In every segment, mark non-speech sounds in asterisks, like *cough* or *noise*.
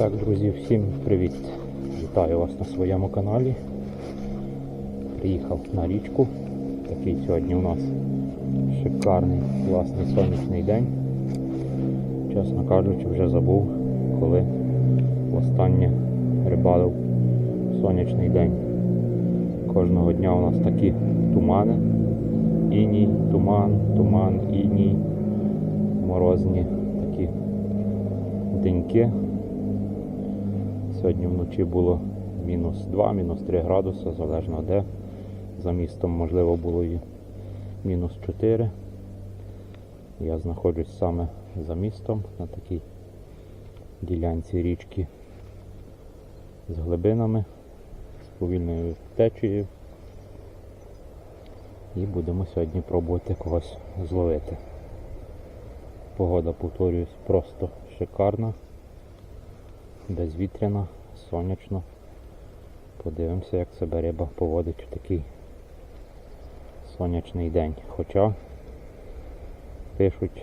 Так, друзі, всім привіт! Вітаю вас на своєму каналі. Приїхав на річку. Такий сьогодні у нас шикарний, класний сонячний день. Чесно кажучи, вже забув, коли востаннє рибалив сонячний день. Кожного дня у нас такі тумани. Іній, туман, туман, іній, морозні такі деньки. Сьогодні вночі було мінус 2, мінус 3 градуси, залежно де. За містом, можливо, було і мінус 4. Я знаходжусь саме за містом на такій ділянці річки з глибинами, з повільною течією. І будемо сьогодні пробувати когось зловити. Погода, повторююсь, просто шикарна безвітряна, сонячно. Подивимося, як себе риба поводить в такий сонячний день. Хоча пишуть,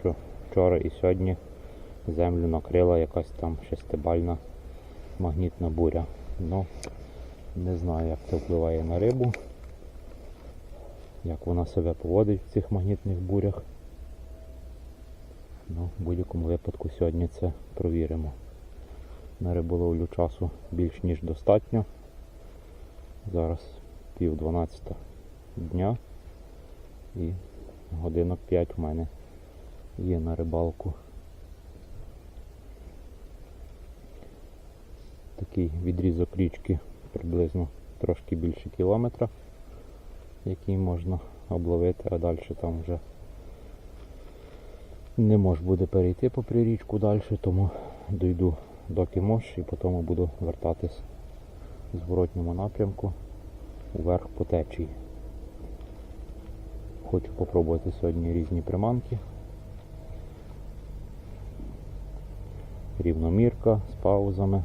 що вчора і сьогодні землю накрила якась там шестибальна магнітна буря. Ну, не знаю, як це впливає на рибу, як вона себе поводить в цих магнітних бурях. Ну, в будь-якому випадку сьогодні це провіримо. На риболовлю часу більш ніж достатньо. Зараз пів 12 дня і годинок 5 в мене є на рибалку. Такий відрізок річки приблизно трошки більше кілометра, який можна обловити, а далі там вже не можна буде перейти попри річку далі, тому дойду до Кимош і потім буду вертатись в зворотньому напрямку вверх по течії. Хочу попробувати сьогодні різні приманки. Рівномірка з паузами.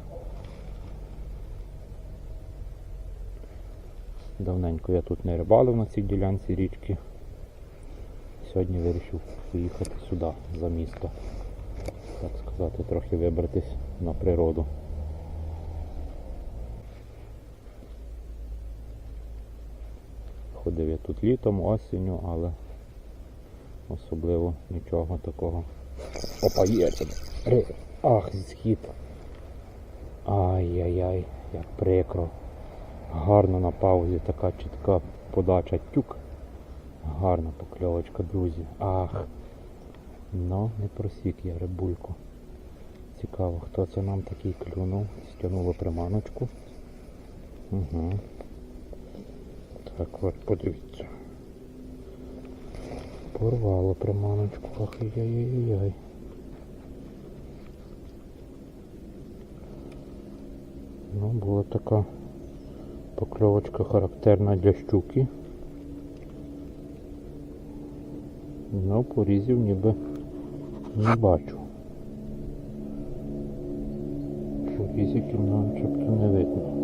Давненько я тут не рибалив на цій ділянці річки. Сьогодні вирішив поїхати сюди, за місто. Так сказати, трохи вибратись на природу. Ходив я тут літом, осінню, але особливо нічого такого. Опа, є це. Ах, схід. Ай-яй-яй, як прикро. Гарно на паузі така чітка подача тюк. Гарна покльовочка, друзі. Ах. Ну, не просік я рибульку. Цікаво, хто це нам такий клюнув. Стягнуло приманочку. Угу. Так от подивіться. Порвало приманочку. Ах, яй-яй-яй. Ну, була така покльовочка характерна для щуки. Ну, порізів ніби не бачу. Порізиків начебто не видно.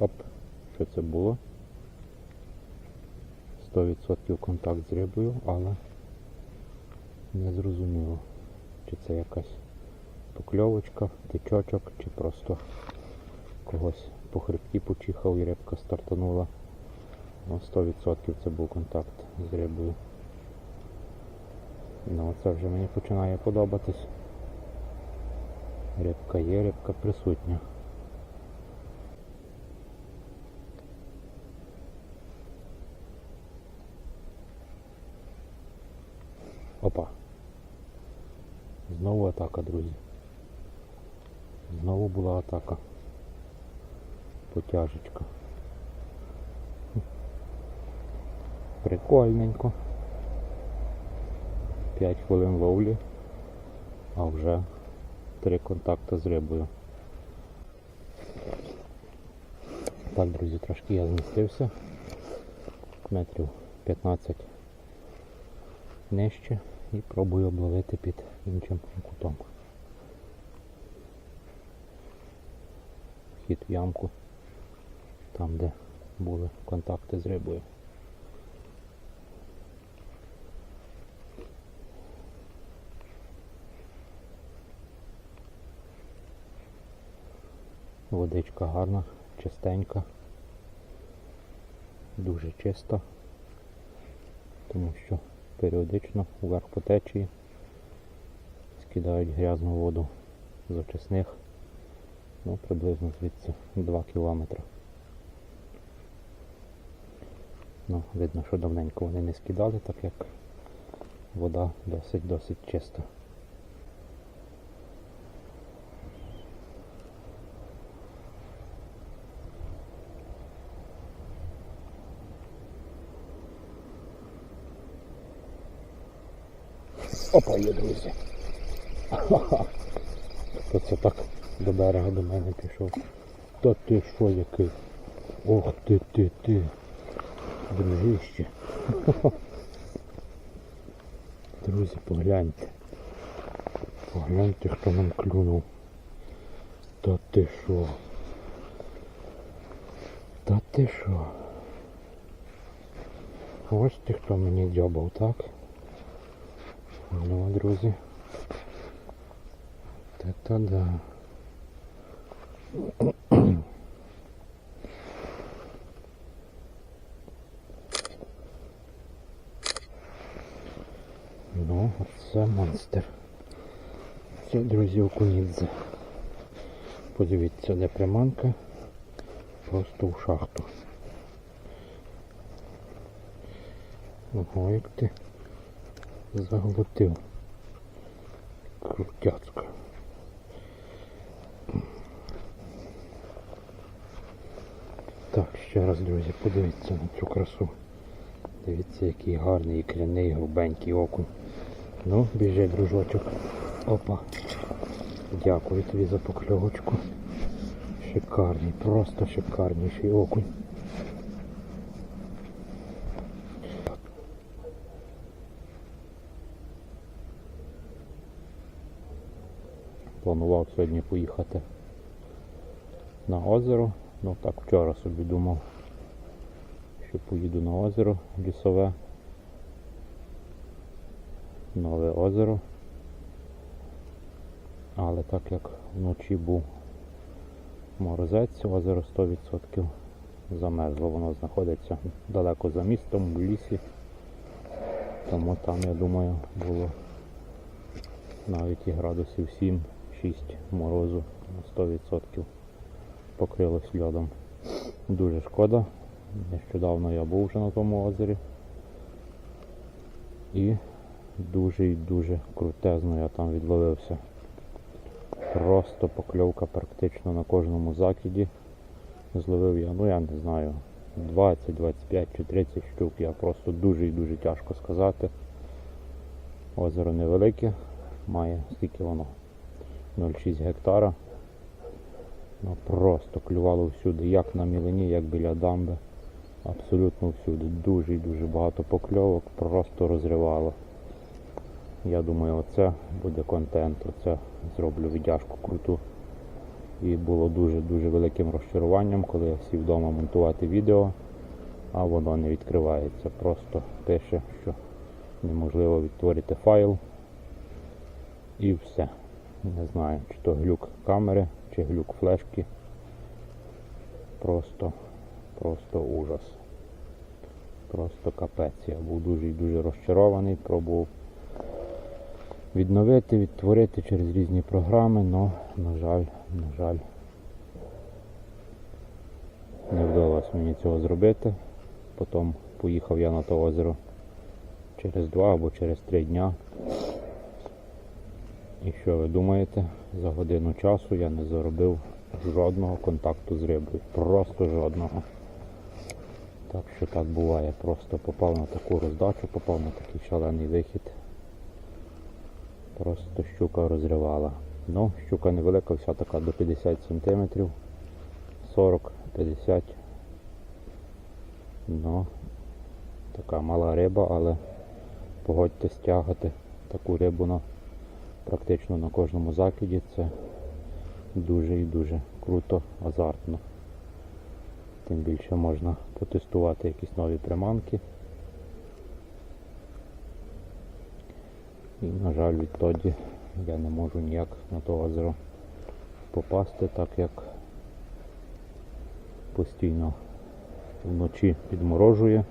Оп, що це було? 100% контакт з рибою, але не зрозуміло, чи це якась покльовочка, тичочок, чи просто когось по хребті почихав і рибка стартанула. Ну, 100% це був контакт з рибою. Ну, це вже мені починає подобатись. Рибка є, рибка присутня. Опа. Знову атака, друзі. Знову була атака. Потяжечка. Прикольненько. 5 хвилин ловлі, а вже три контакти з рибою. Так, друзі, трошки я змістився. Метрів 15 нижче і пробую обловити під іншим кутом. В ямку, там де були контакти з рибою. Водичка гарна, чистенька, дуже чиста, тому що періодично вверх по течії скидають грязну воду з очисних, ну приблизно звідси 2 кілометри. Ну, видно, що давненько вони не скидали, так як вода досить-досить чиста. Опа, є, друзі. *laughs* Хто це так до берега до мене пішов? Та ти що який? Ох ти ти ти. Дружище. *laughs* Друзі, погляньте. Погляньте, хто нам клюнув. Та ти що? Та ти що? Ось ти хто мені дзьобав, так? Ну, друзі. Та-та да. Ну, це монстр. Це, друзі, окунідзе. Подивіться, де приманка. Просто в шахту. Ого, як ти заглотив. Крутяцька. Так, ще раз, друзі, подивіться на цю красу. Дивіться, який гарний ікряний грубенький окунь. Ну, біжи, дружочок. Опа. Дякую тобі за покльовочку. Шикарний, просто шикарніший окунь. Планував сьогодні поїхати на озеро. Ну так вчора собі думав, що поїду на озеро лісове. Нове озеро. Але так як вночі був морозець, озеро 100% замерзло. Воно знаходиться далеко за містом, в лісі. Тому там, я думаю, було навіть і градусів 7-6 морозу на 100% покрилось льодом. Дуже шкода. Нещодавно я був вже на тому озері. І дуже і дуже крутезно я там відловився. Просто покльовка практично на кожному закиді. Зловив я, ну я не знаю, 20, 25 чи 30 штук. Я просто дуже і дуже тяжко сказати. Озеро невелике, має скільки воно? 0,6 гектара. Ну просто клювало всюди, як на мілині, як біля дамби. Абсолютно всюди. Дуже і дуже багато покльовок, просто розривало. Я думаю, оце буде контент, оце зроблю віддяжку круту. І було дуже-дуже великим розчаруванням, коли я сів вдома монтувати відео, а воно не відкривається. Просто пише, що неможливо відтворити файл. І все. Не знаю, чи то глюк камери, чи глюк флешки. Просто, просто ужас. Просто капець. Я був дуже і дуже розчарований, пробував відновити, відтворити через різні програми, але, на жаль, на жаль, не вдалося мені цього зробити. Потім поїхав я на то озеро через два або через три дня. І що ви думаєте? За годину часу я не заробив жодного контакту з рибою. Просто жодного. Так що так буває. Просто попав на таку роздачу, попав на такий шалений вихід. Просто щука розривала. Ну, щука невелика, вся така до 50 см. 40-50. Ну, така мала риба, але погодьте стягати таку рибу на практично на кожному закиді це дуже і дуже круто, азартно. Тим більше можна потестувати якісь нові приманки. І, на жаль, відтоді я не можу ніяк на то озеро попасти, так як постійно вночі підморожує.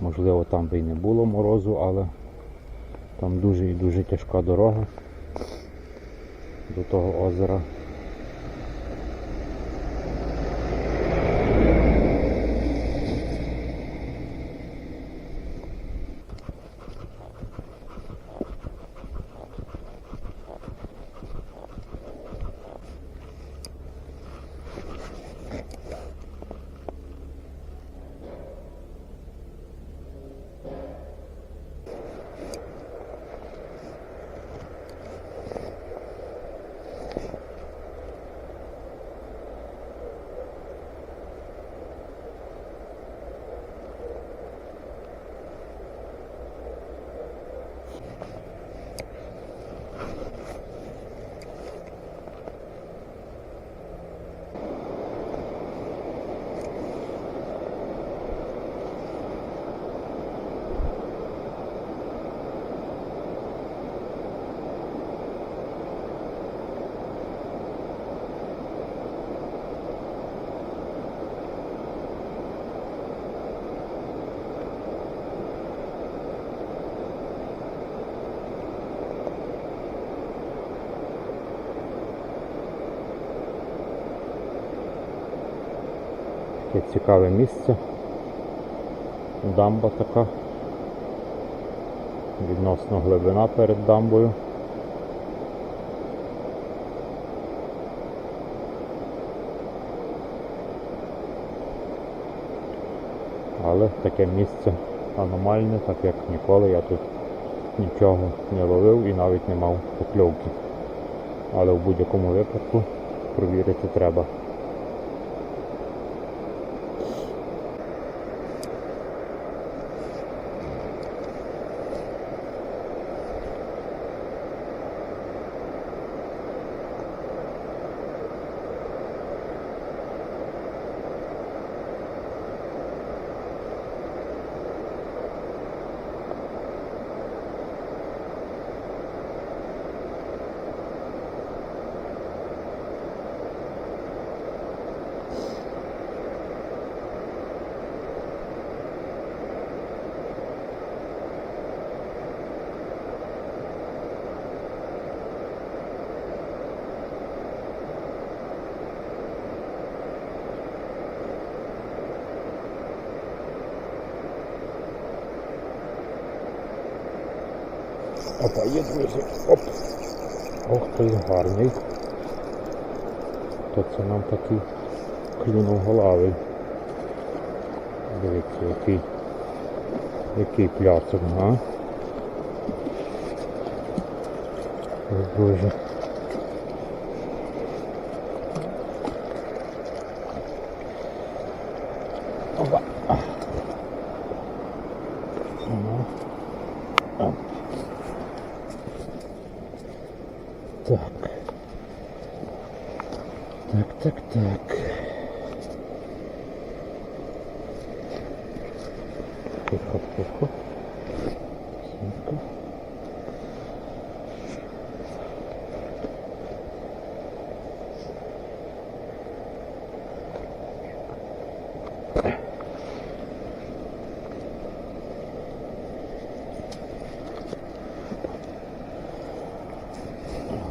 Можливо, там би і не було морозу, але там дуже і дуже тяжка дорога до того озера. Таке цікаве місце. Дамба така. Відносно глибина перед дамбою. Але таке місце аномальне, так як ніколи я тут нічого не ловив і навіть не мав покльовки. Але в будь-якому випадку провірити треба. Опа, є, друзі. Оп. Ох той гарний. То це нам такий клюнув голови. Дивіться, який який пляцок, га? Ой, Боже. Опа. Ну. Оп. Так. Так, так, так. Тихо, тихо. Тихо.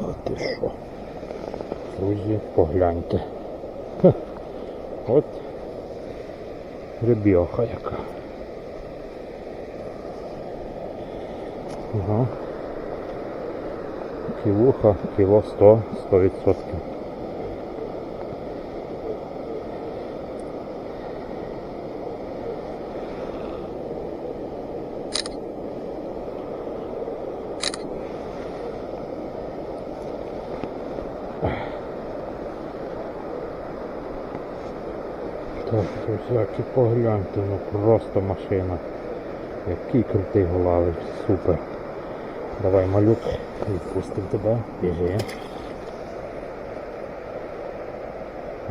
От ти що. Друзі, погляньте. Ха. От рибьоха яка. Ага. Кілуха, кіло 100, 100 відсотків. Так, друзяки, погляньте, ну просто машина. Який крутий голавий, супер. Давай, малюк, відпустимо тебе, біжи.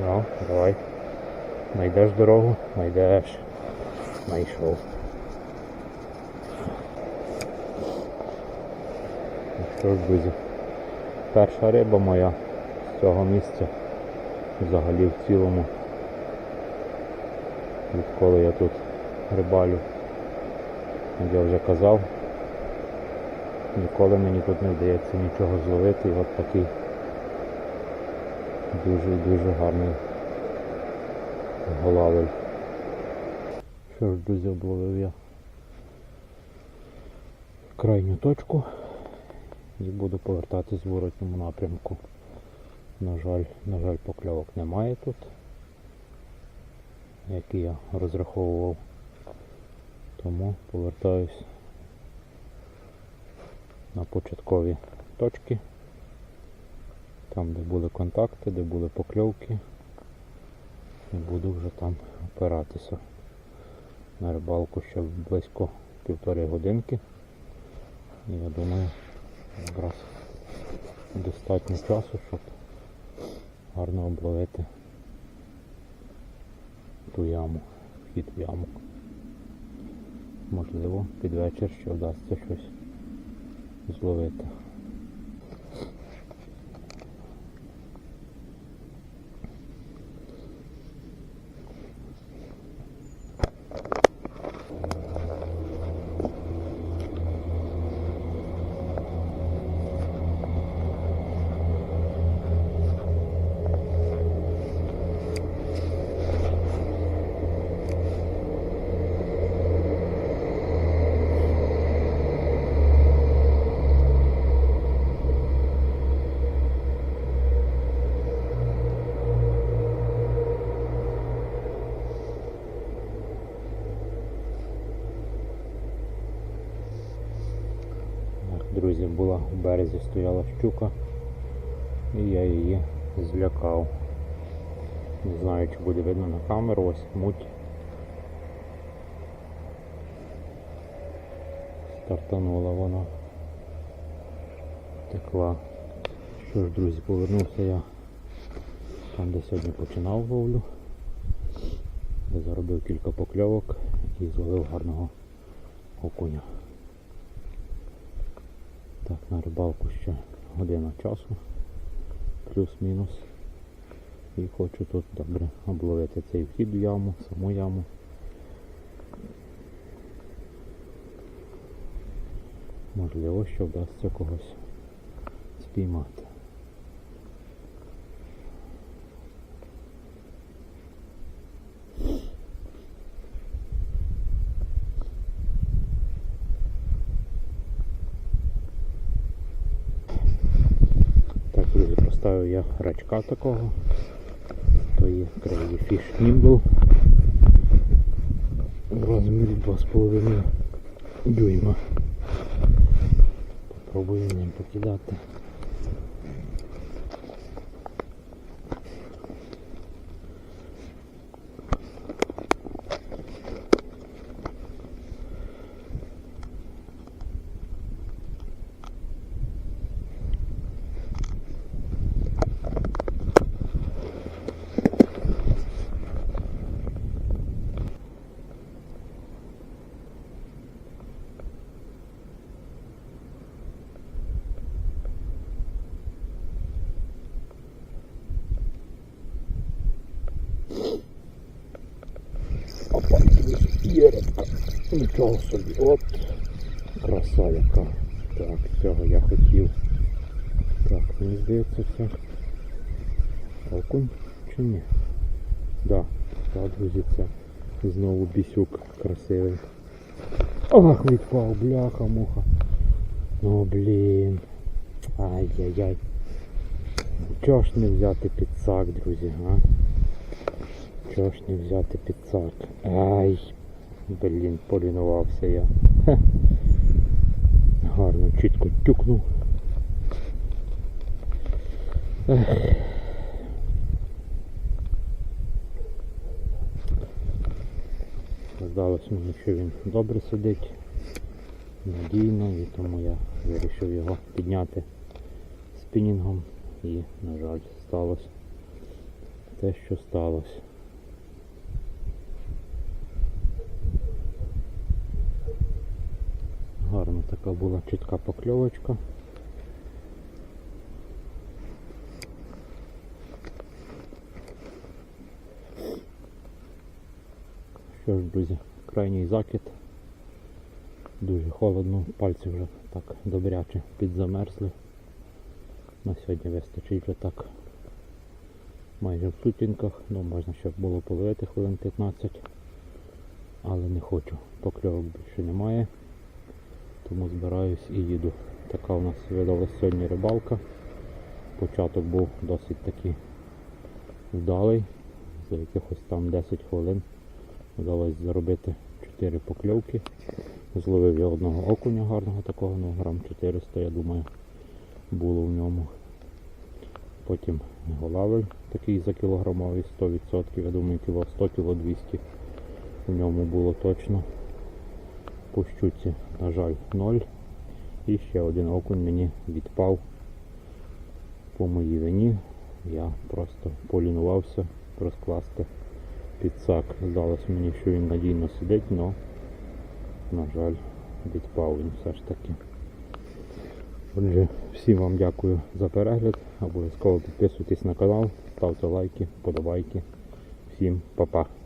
Ну, давай. Найдеш дорогу? Найдеш. Найшов. Ну що ж, друзі, перша риба моя з цього місця. Взагалі в цілому. Відколи я тут рибалю. Як я вже казав, ніколи мені тут не вдається нічого зловити. І от такий дуже-дуже гарний голавель. Що ж, друзі, обловив я крайню точку і буду повертатись в воротному напрямку. На жаль, на жаль, покльовок немає тут, який я розраховував. Тому повертаюсь на початкові точки, там де були контакти, де були покльовки. І буду вже там опиратися. На рибалку ще близько півтори годинки. І я думаю, якраз достатньо часу, щоб гарно обловити ту яму, вхід в яму. Можливо, під вечір ще вдасться щось зловити. Друзі, була в березі стояла щука і я її злякав. Не знаю, чи буде видно на камеру, ось муть. Стартанула вона. Текла. Що ж, друзі, повернувся я там, де сьогодні починав ловлю, де заробив кілька покльовок і зловив гарного окуня. Так, на рибалку ще година часу, плюс-мінус. І хочу тут добре обловити цей вхід в яму, саму яму. Можливо, що вдасться когось спіймати. Так, друзі, поставив я рачка такого. То є Crazy Nimble. В розмірі 2,5 дюйма. Попробую ним покидати. Нічого собі. От. Краса яка. Так, цього я хотів. Так, мені здається це. Окунь чи ні? Да, так, друзі, це знову бісюк красивий. Ах, відпав, бляха, муха. Ну блін. Ай-яй-яй. Чого ж не взяти підсак, друзі, а? Чого ж не взяти підсак? Ай, блін, полінувався я. Хе. Гарно, чітко тюкнув. Здалося мені, що він добре сидить, надійно, і тому я вирішив його підняти спінінгом і, на жаль, сталося те, що сталося. Гарна така була чітка покльовочка. Що ж, друзі, крайній закид. Дуже холодно, пальці вже так добряче підзамерзли. На сьогодні вистачить вже так майже в сутінках, ну можна ще було половити хвилин 15, але не хочу. Покльовок більше немає, тому збираюсь і їду. Така у нас видалась сьогодні рибалка. Початок був досить такий вдалий. За якихось там 10 хвилин вдалося заробити 4 покльовки. Зловив я одного окуня гарного такого, ну грам 400, я думаю, було в ньому. Потім голавель такий за кілограмовий 100%, я думаю, кіло 100 кіло 200 в ньому було точно. По щуці, на жаль, 0. І ще один окунь мені відпав по моїй вині. Я просто полінувався розкласти під сак. Здалося мені, що він надійно сидить, але, на жаль, відпав він все ж таки. Отже, всім вам дякую за перегляд. Обов'язково підписуйтесь на канал, ставте лайки, подобайки. Всім па-па.